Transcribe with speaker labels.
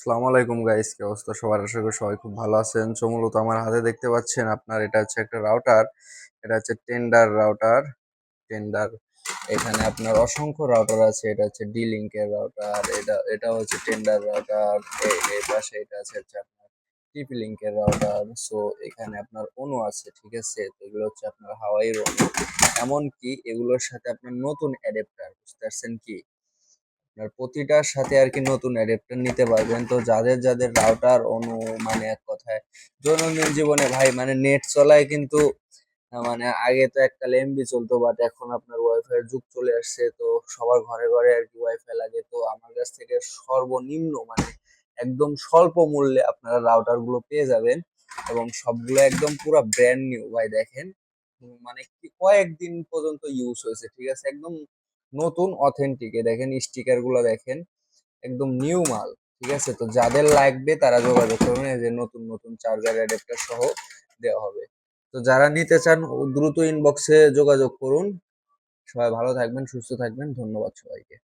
Speaker 1: আসসালামু আলাইকুম গাইস কি অবস্থা সবার? আশা করি সবাই খুব ভালো আছেন। তো মূলত আমার হাতে দেখতে পাচ্ছেন আপনার, এটা হচ্ছে একটা রাউটার এটা হচ্ছে টেন্ডার রাউটার টেন্ডার এখানে আপনার অসংখ্য রাউটার আছে। এটা হচ্ছে ডি লিঙ্কের রাউটার এটা এটা হচ্ছে টেন্ডার রাউটার এই পাশে এটা আছে হচ্ছে আপনার টিপি লিঙ্কের রাউটার সো এখানে আপনার অনু আছে, ঠিক আছে? তো এগুলো হচ্ছে আপনার হাওয়াইয়ের অনু এমনকি এগুলোর সাথে আপনার নতুন অ্যাডাপ্টার বুঝতে পারছেন কি? আপনার প্রতিটার সাথে আর কি নতুন অ্যাডাপ্টার নিতে পারবেন। তো যাদের যাদের রাউটার অনু মানে এক কথায় দৈনন্দিন জীবনে ভাই মানে নেট চলায় কিন্তু মানে আগে তো এককালে এমবি চলতো বাট এখন আপনার ওয়াইফাই এর যুগ চলে আসছে, তো সবার ঘরে ঘরে আর কি ওয়াইফাই লাগে। তো আমার কাছ থেকে সর্বনিম্ন মানে একদম স্বল্প মূল্যে আপনারা রাউটারগুলো পেয়ে যাবেন এবং সবগুলো একদম পুরো ব্র্যান্ড নিউ ভাই দেখেন। মানে কয়েকদিন পর্যন্ত ইউজ হয়েছে, ঠিক আছে? একদম নতুন অথেন্টিক দেখেন স্টিকারগুলো দেখেন, একদম নিউ মাল, ঠিক আছে? তো যাদের লাগবে তারা যোগাযোগ করবেন এই যে নতুন নতুন চার্জার অ্যাডাপ্টার সহ দেওয়া হবে। তো যারা নিতে চান, দ্রুত ইনবক্সে যোগাযোগ করুন। সবাই ভালো থাকবেন, সুস্থ থাকবেন, ধন্যবাদ সবাইকে।